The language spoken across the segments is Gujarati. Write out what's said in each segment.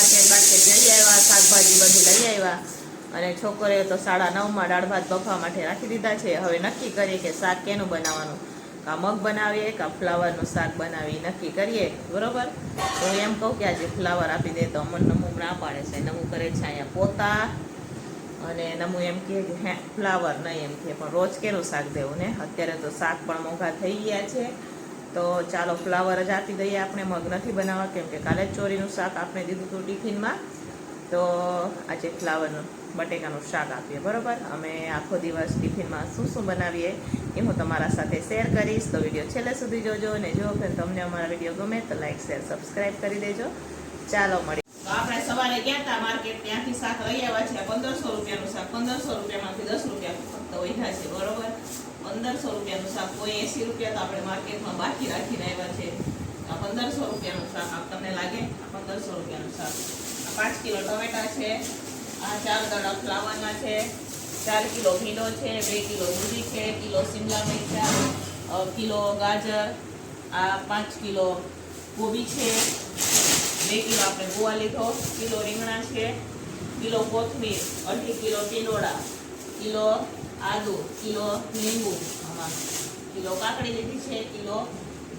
માર્કેટ બાર્કેટ જઈ આવ્યા, શાકભાજી બધું લઈ આવ્યા. અને છોકરીઓ તો સાડા નવમાં દાળ ભાત બફવા માટે રાખી દીધા છે. હવે નક્કી કરીએ કે શાક કેનું બનાવવાનું? કા મગ બનાવીએ કા ફ્લાવરનું શાક બનાવી નક્કી કરીએ. બરોબર? તો એમ કહું કે આજે ફ્લાવર આપી દે તો અમન નમું ના પાડે છે. નમું કરે છે અહીંયા પોતા. અને નમું એમ કહે કે હે, ફ્લાવર નહીં એમ કહે. પણ રોજ કેનું શાક દેવું ને? અત્યારે તો શાક પણ મોંઘા થઈ ગયા છે. તો ચાલો ફ્લાવર જ આપી દઈએ આપણે, મગ નથી બનાવવા, કેમ કે કાલે ચોરીનું શાક આપણે દીધું હતું ટિફિનમાં. તો આજે ફ્લાવરનું, બટેકાનું શાક આપીએ, બરોબર? અમે આખો દિવસ ટિફિનમાં શું શું બનાવીએ એ હું તમારા સાથે શેર કરીશ. તો વીડિયો છેલ્લે સુધી જોજો અને જો કે તમને અમારા વીડિયો ગમે તો લાઈક, શેર, સબસ્ક્રાઈબ કરી દેજો. ચાલો મળી આપણે સવારે ગયા હતા માર્કેટ, ત્યાંથી શાક લઈ આવ્યા છે પંદરસો રૂપિયાનું શાક, પંદરસો રૂપિયામાંથી દસ રૂપિયા ફક્ત વધ્યા છે, બરોબર? પંદરસો રૂપિયાનું શાક, કોઈ એસી રૂપિયા તો આપણે માર્કેટમાં બાકી રાખીને આવ્યા છે. આ પંદરસો રૂપિયાનું શાક આપ તમને લાગે? આ પંદરસો રૂપિયાનું શાક. આ પાંચ કિલો ટમેટા છે, આ ચાર દડા ફ્લાવરના છે, ચાર કિલો ભીંડો છે, બે કિલો દૂધી છે કિલો શિમલા મિરચા કિલો ગાજર, આ પાંચ કિલો કોબી છે, બે કિલો આપણે ગોવા લીધો, કિલો રીંગણા છે, કિલો કોથમીર, અઢી કિલો ટીંડોળા. કિલો આદુ કિલો લીંબુ, આમાં કિલો કાકડી લીધી છે, કિલો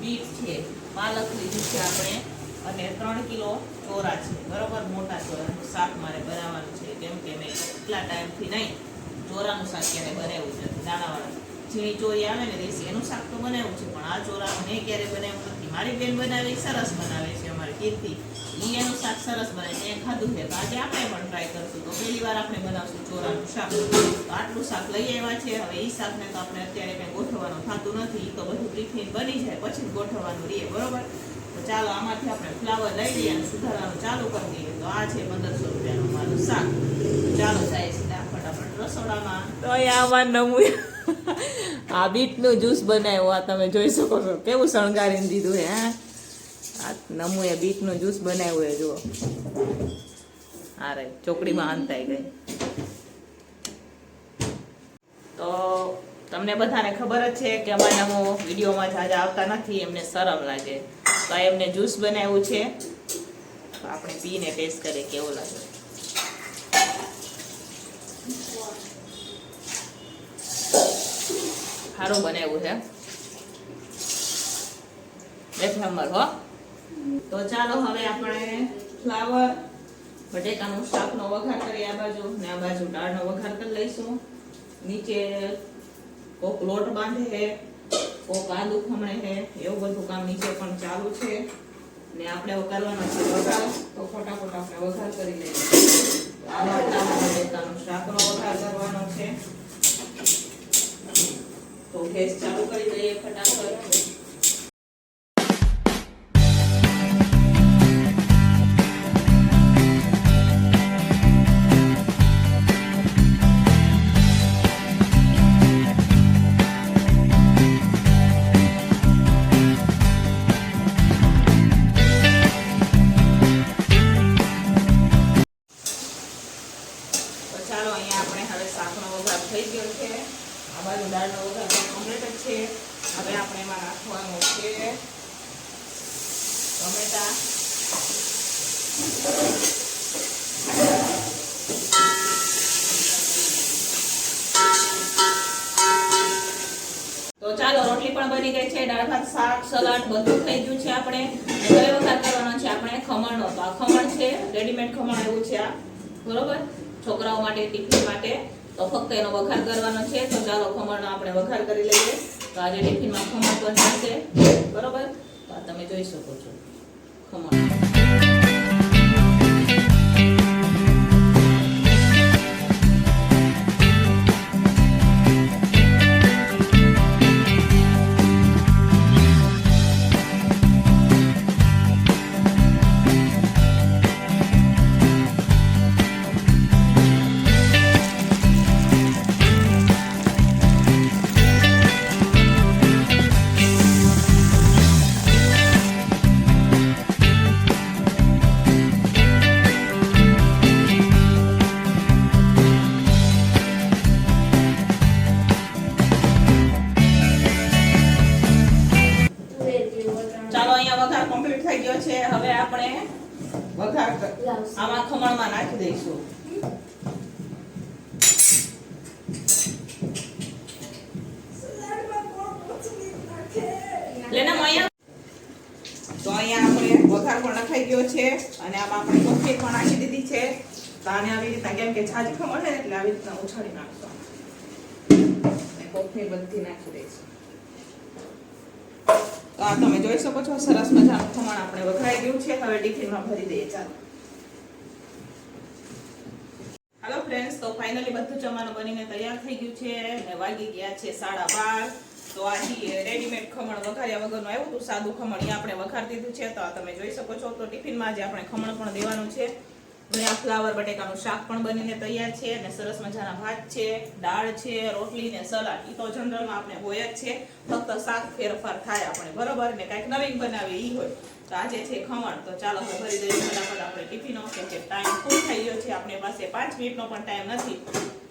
બીટ છે, પાલક લીધી છે આપણે, અને ત્રણ કિલો ચોરા છે. બરાબર? મોટા ચોરાનું શાક મારે બનાવવાનું છે. કેમ કે મેં કેટલા ટાઈમથી નહીં, ચોરાનું શાક ક્યારે બનાવ્યું છે દાણાવાળા ઝીણી ચોરી આવે ને દેશી, એનું શાક તો બનાવ્યું છે, પણ આ ચોરા મેં ક્યારે બનાવ્યું નથી. મારી બેન બનાવે સરસ બનાવે છે અમારી કીર્તિ એ એનું શાક સરસ બનાવે છે ખાધું છે. તો આજે આપણે પણ ટ્રાય કરશું. તો પહેલી વાર આપણે બનાવશું ચોરાનું શાક. તો આટલું શાક લઈ આવ્યા છે. હવે એ શાકને તો આપણે અત્યારે કંઈ ગોઠવવાનું થતું નથી. તો બધું ટિફિન બની જાય, પછી ગોઠવવાનું રહીએ, બરોબર? તો ચાલો, આમાંથી આપણે ફ્લાવર લઈ લઈએ અને સુધારવાનું ચાલુ કરી દઈએ. તો આ છે પંદરસો રૂપિયાનું મારું શાક. ચાલો, જાય સીધા ફટાફટ રસોડામાં. તો નમું આ બીટનું જ્યુસ બનાવ્યું, આ તમે જોઈ શકો છો. કેવું શણગારીને દીધું હે? આ નમુએ બીટનું જ્યુસ બનાવ્યું એ જુઓ. હા રે ચોકડીમાં અંતાઈ ગઈ. તો તમને બધાને ખબર જ છે કે અમારે નમો વિડીયોમાં જાજા આવતા નથી, એમને શરમ લાગે. તો એમને જ્યુસ બનાવ્યું છે. આપણે પીને ટેસ્ટ કરીએ, કેવું લાગે. સારું બનાવ્યું છે. એક નંબર હો. તો ચાલો હવે આપણે ફ્લાવર, બટેકાનું શાકનો વઘાર કરી આ બાજુ ને આ બાજુ દાળનો વઘાર કરી લઈશું. નીચે કોક લોટ બાંધે છે, કોક આદુ ખમણે છે, એવું બધું કામ નીચે પણ ચાલુ છે. ને આપણે કરવાનો છે વઘાર, તો ફટાફટ આપણે વઘાર કરી લઈએ. આ બાજુ બટેકાનું શાકનો વઘાર કરવાનો છે. તો ગેસ ચાલુ કરી દઈએ ફટાફટ. ચાલો અહીંયા આપણે હવે શાકનો વઘાર થઈ ગયો છે. આ બાજુ દાળનો વઘાર કમ્પ્લીટ જ છે. હવે આપણે એમાં નાખવાનું છે ટમેટા. તો ચાલો, રોટલી પણ બની ગઈ છે, દાળ, ભાત સલાડ બધું થઈ ગયું છે આપણે. હવે વઘાર છે આપણે ખમણનો. ખમણ છે રેડીમેડ ખમણ એવું છે આ. બરોબર? છોકરાઓ માટે, ટિફિન માટે. તો ફક્ત એનો વઘાર કરવાનો છે. તો ચાલો ખમણનો આપણે વઘાર કરી લઈએ. તો આજે ટિફિનમાં ખમણ પણ થશે બરોબર? તો તમે જોઈ શકો છો. ખમણ. લેના મોયા. તો અહીંયા આપણે વઘાર પણ નખાઈ ગયો છે અને આમાં આપણે કોફી પણ નાખી દીધી છે. તો આવી રીતના કેમ કે છાજી ખમણ ને એટલે આવી રીતના ઉછાળી નાખશું કોથમીર બધી નાખી દઈશું. તો આ તમે જોઈ શકો છો, સરસ મજાનું ખમણ આપણે વઘરાઈ ગયું છે. હવે ટિફિનમાં ભરી દઈએ, ચાલો. હાલો ફ્રેન્ડ્સ તો ફાઇનલી બધું જમવાનું બનીને તૈયાર થઈ ગયું છે. અને વાગી ગયા છે સાડા બાર. તો આ રેડીમેડ ખમણ વઘાર્યા વગરનું આવ્યું હતું, સાદું ખમણ એ આપણે વઘાર દીધું છે. તો આ તમે જોઈ શકો છો, તો ટિફિનમાં જે આપણે ખમણ પણ દેવાનું છે. આ ફ્લાવર બટેકાનું શાક પણ બનીને તૈયાર છે અને સરસ મજાના ભાત છે, દાળ છે, રોટલી ને સલાડ. એ તો જનરલમાં આપણે હોય જ છે. ફક્ત શાક ફેરફાર થાય આપણે બરોબર? ને કાંઈક નવીન બનાવીએ એ હોય. તો આજે છે ખમણ. તો ચાલો ભરી દઈએ ફટાફટ આપણે ટિફિનો કેમ કે ટાઈમ ફૂલ થઈ ગયો છે. આપણી પાસે પાંચ મિનિટનો પણ ટાઈમ નથી.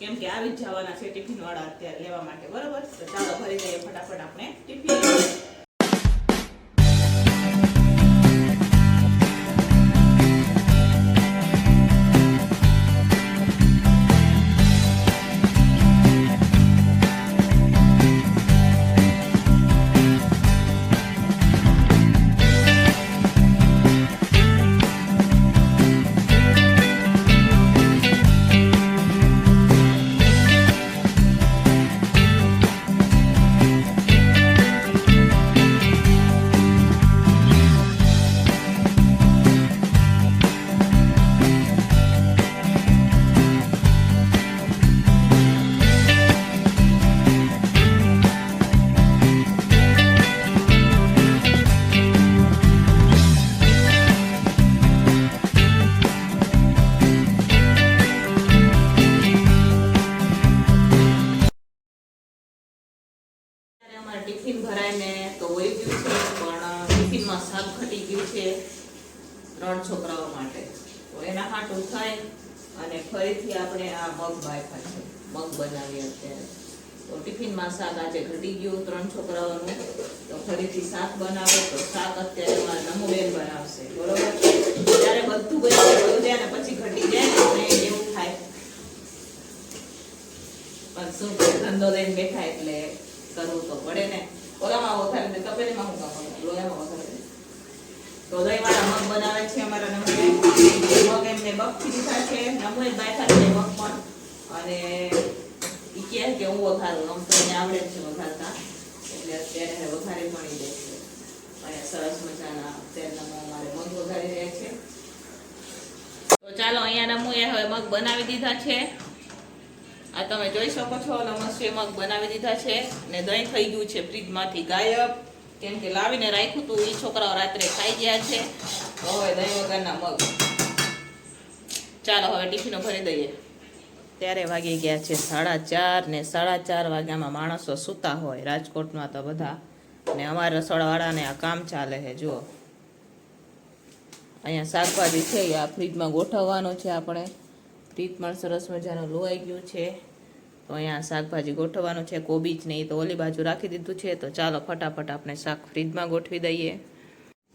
કેમ કે આવી જ જવાના છે ટિફિન વાળા અત્યારે લેવા માટે. બરોબર? તો ચાલો ભરી દઈએ ફટાફટ આપણે ટિફિન બનાવીએ અત્યારે તો ટિફિનમાં શાક આજે ઘટી ગયું, ત્રણ છોકરાઓનું. તો ફરીથી શાક બનાવો, તો શાક અત્યારે અમારે નમુબેન બનાવશે. બરોબર ત્યારે બધું બની જાય ને પછી ઘટી જાય ને એટલે કરવું તો પડે ને. ઓલામાં વધારે દે તપેલીમાં હું વઘારી તો દહીંવાળા મગ બનાવે છે અમારા નમુએ મગ એમને બફી દીધા છે. જ બાફ્યા મગ પણ. અને કહે કે હું વઘારું, આમ તો એને આવડે છે વઘારતા. એટલે અત્યારે વઘારે પણ દે છે. અને સરસ મજાના મગ અમારે મગ વઘારી રહ્યા છે. તો ચાલો અહીંયા એ હવે મગ બનાવી દીધા છે. આ તમે જોઈ શકો છો નમસ્તે મગ બનાવી દીધા છે ને દહીં થઈ ગયું છે ફ્રીજમાંથી ગાયબ. કેમ કે લાવીને રાખ્યું હતું એ છોકરાઓ રાત્રે ખાઈ ગયા છે. તો હવે દહીં વગરના મગ. ચાલો, હવે ટિફિનો ભરી દઈએ. ત્યારે વાગી ગયા છે સાડા ચાર ને સાડા ચાર વાગ્યામાં માણસો સૂતા હોય. રાજકોટમાં તો બધા ને અમારા રસોડાવાળાને આ કામ ચાલે છે, જુઓ. અહીંયા શાકભાજી છે આ ફ્રીજમાં ગોઠવવાનું છે આપણે. ફ્રીજ પણ સરસ મજાનું લોવાઈ ગયું છે. તો અહીંયા શાકભાજી ગોઠવવાનું છે કોબીજ જ એ તો ઓલી બાજુ રાખી દીધું છે. તો ચાલો ફટાફટ આપણે શાક ફ્રીજમાં ગોઠવી દઈએ.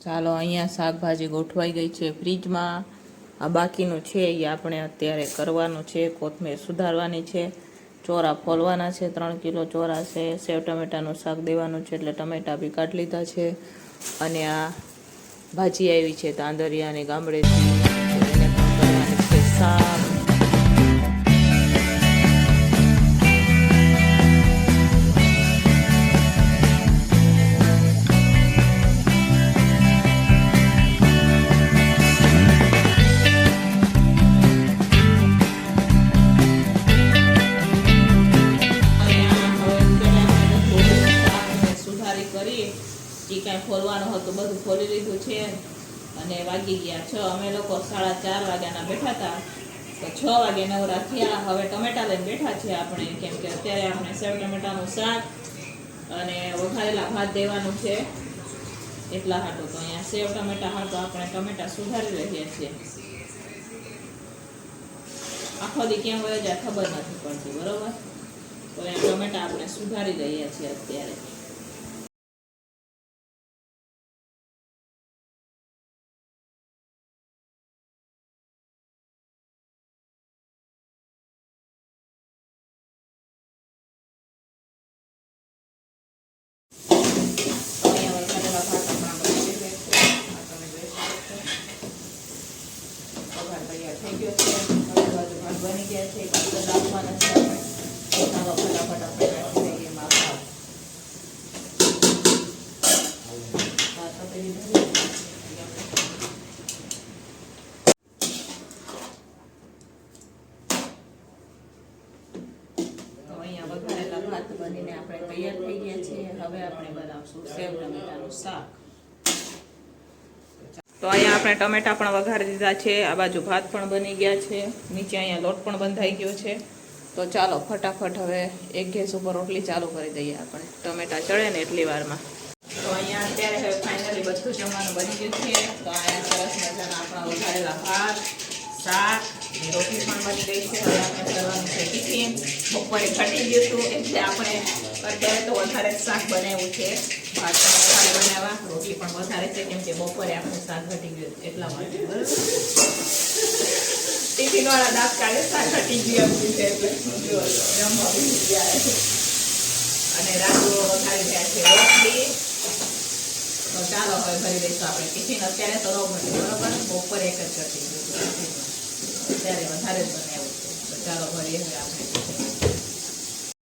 ચાલો અહીંયા શાકભાજી ગોઠવાઈ ગઈ છે ફ્રીજમાં. આ બાકીનું છે એ આપણે અત્યારે કરવાનું છે, કોથમીર સુધારવાની છે. ચોરા ફોલવાના છે, ત્રણ કિલો ચોરા છે, સેવ ટમેટાનું શાક દેવાનું છે, એટલે ટમેટા બી કાઢી લીધા છે. અને આ ભાજી આવી છે, તાંદરિયાની ગામડેથી. તો એને પણ કરવાની છે શાક બધું ખોલી લીધું છે અને વાગી ગયા છ. અમે લોકો સાડા ચાર વાગ્યાના બેઠા હતા. તો છ વાગે નવરા થયા. હવે ટમેટા લઈને બેઠા છીએ આપણે, કેમ કે અત્યારે આપણે સેવ ટમેટાનું શાક અને વઘારેલા ભાત દેવાનું છે. એટલા હાટું. તો અહીંયા સેવ ટમેટા હાટું આપણે ટમેટા સુધારી રહ્યા છીએ. આખો દી ક્યાં વયો જાય ખબર નથી પડતી, બરોબર? તો અહીંયા ટમેટા આપણે સુધારી રહ્યા છીએ અત્યારે. તો અહીંયા આપણે ટમેટા પણ વઘારી દીધા છે, આ બાજુ ભાત પણ બની ગયા છે, નીચે અહીંયા લોટ પણ બંધાઈ ગયો છે. તો ચાલો ફટાફટ હવે એક ગેસ ઉપર રોટલી ચાલુ કરી દઈએ આપણે. ટમેટા ચડે ને એટલી વારમાં. તો અહીંયા અત્યારે હવે ફાઇનલી બધું જમવાનું બની ગયું છે. તો અહીંયા સરસ મજાના આપણા વઘારેલા ભાત, શાક રોટલી પણ બની ગઈ છે. હવે આપણે કરવાનું છે ટિફિન. બપોરે ઘટી ગયું હતું એટલે આપણે અત્યારે તો વધારે શાક બનાવ્યું છે. ભાત પણ વધારે બનાવ્યા રોટી પણ વધારે છે, કેમ કે બપોરે આપણું શાક ઘટી ગયું એટલા માટે. બરાબર ટિફિન વાળા દાંત કાઢે, શાક ઘટી ગયું છે જમવા ગયા અને રાજુ વધારે રહ્યા છે રોટલી. તો ચાલો હવે ભરી દઈશું આપણે. ટિફિન અત્યારે તો ન બને બરોબર? બપોરે એક જ કરતી અત્યારે વધારે જ બનાવ્યું છે. ચાલો ભરીએ હવે આપણે